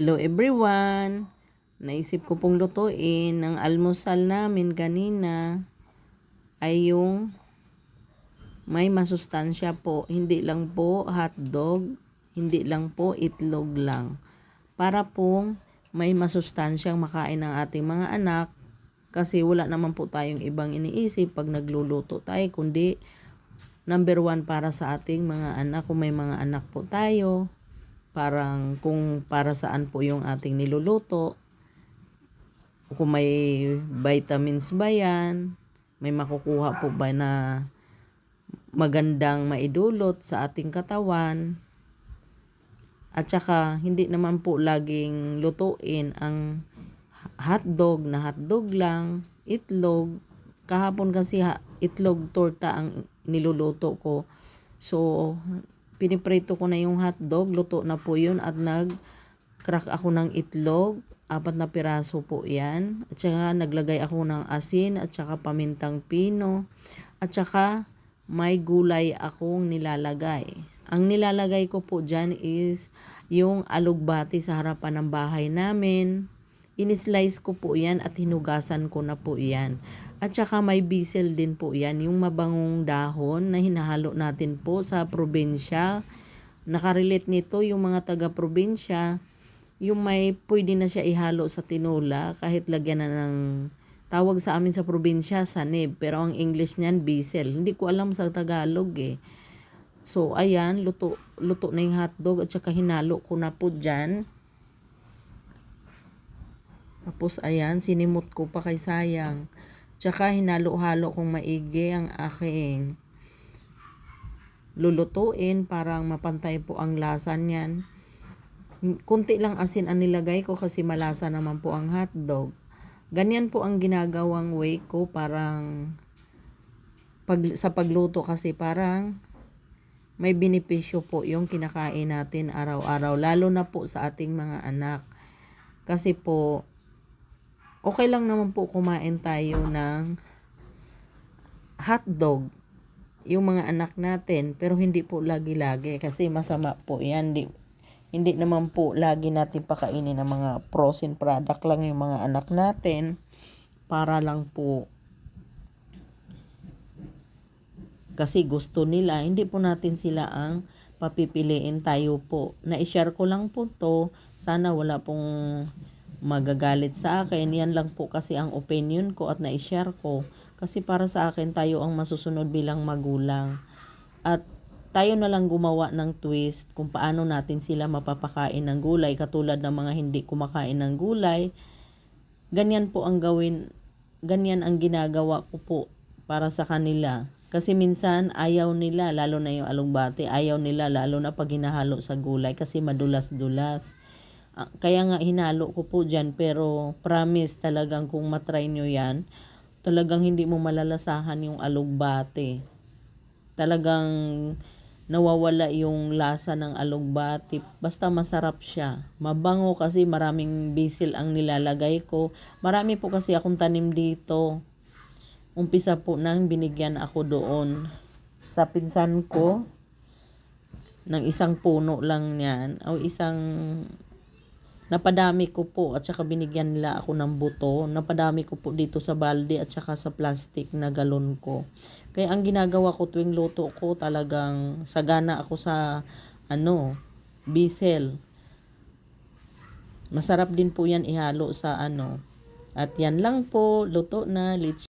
Hello everyone! Naisip ko pong lutuin ang almusal namin kanina ay yung may masustansya po. Hindi lang po hotdog, hindi lang po itlog lang. Para pong may masustansyang makain ng ating mga anak kasi wala naman po tayong ibang iniisip pag nagluluto tayo kundi number one para sa ating mga anak kung may mga anak po tayo parang kung para saan po yung ating niluluto kung may vitamins ba yan may makukuha po ba na magandang maidulot sa ating katawan at saka hindi naman po laging lutuin ang hotdog na hotdog lang, itlog. Kahapon kasi ha, itlog torta ang niluluto ko. So, piniprito ko na yung hotdog, luto na po yun at nag-crack ako ng itlog. Apat na piraso po yan. At saka naglagay ako ng asin at saka pamintang pino. At saka may gulay akong nilalagay. Ang nilalagay ko po dyan is yung alugbati sa harapan ng bahay namin Inislice ko po yan at hinugasan ko na po yan. At saka may bisel din po yan, yung mabangong dahon na hinahalo natin po sa probinsya. Nakarelate nito yung mga taga-probinsya, yung may pwede na siya ihalo sa tinola kahit lagyan na ng tawag sa amin sa probinsya, sanib. Pero ang English niyan, bisel. Hindi ko alam sa Tagalog eh. So, ayan, luto, luto na yung hotdog at saka hinalo ko na po dyan. Tapos ayan, sinimot ko pa kay sayang. Tsaka hinalo-halo kong maigi ang aking lulutuin para mapantay po ang lasa niyan. Kunti lang asin ang nilagay ko kasi malasa naman po ang hotdog. Ganyan po ang ginagawang way ko parang pag, sa pagluto kasi parang may benepisyo po yung kinakain natin araw-araw lalo na po sa ating mga anak. Kasi po okay lang naman po kumain tayo ng hotdog yung mga anak natin pero hindi po lagi-lagi kasi masama po yan. Hindi, hindi naman po lagi natin pakainin ng mga frozen product lang yung mga anak natin para lang po kasi gusto nila hindi po natin sila ang papipiliin. Tayo po na-share ko lang po to. Sana wala pong magagalit sa akin. Yan lang po kasi ang opinion ko at na-share ko. Kasi para sa akin tayo ang masusunod bilang magulang. At tayo na lang gumawa ng twist kung paano natin sila mapapakain ng gulay katulad ng mga hindi kumakain ng gulay. Ganyan po ang gawin, ganyan ang ginagawa ko po para sa kanila. Kasi minsan ayaw nila, lalo na yung alugbate, ayaw nila lalo na pag hinahalo sa gulay kasi madulas-dulas. Ah, kaya nga hinalo ko po dyan pero promise talagang kung matry nyo yan, talagang hindi mo malalasahan yung alugbate. Talagang nawawala yung lasa ng alugbati. Basta masarap siya. Mabango kasi maraming basil ang nilalagay ko. Marami po kasi akong tanim dito. Umpisa po nang binigyan ako doon sa pinsan ko ng isang puno lang niyan o isang Napadami ko po at saka binigyan nila ako ng buto. Napadami ko po dito sa balde at saka sa plastic na galon ko. Kaya ang ginagawa ko tuwing luto ko talagang sagana ako sa ano, bisel. Masarap din po yan ihalo sa ano. At yan lang po, luto na, let's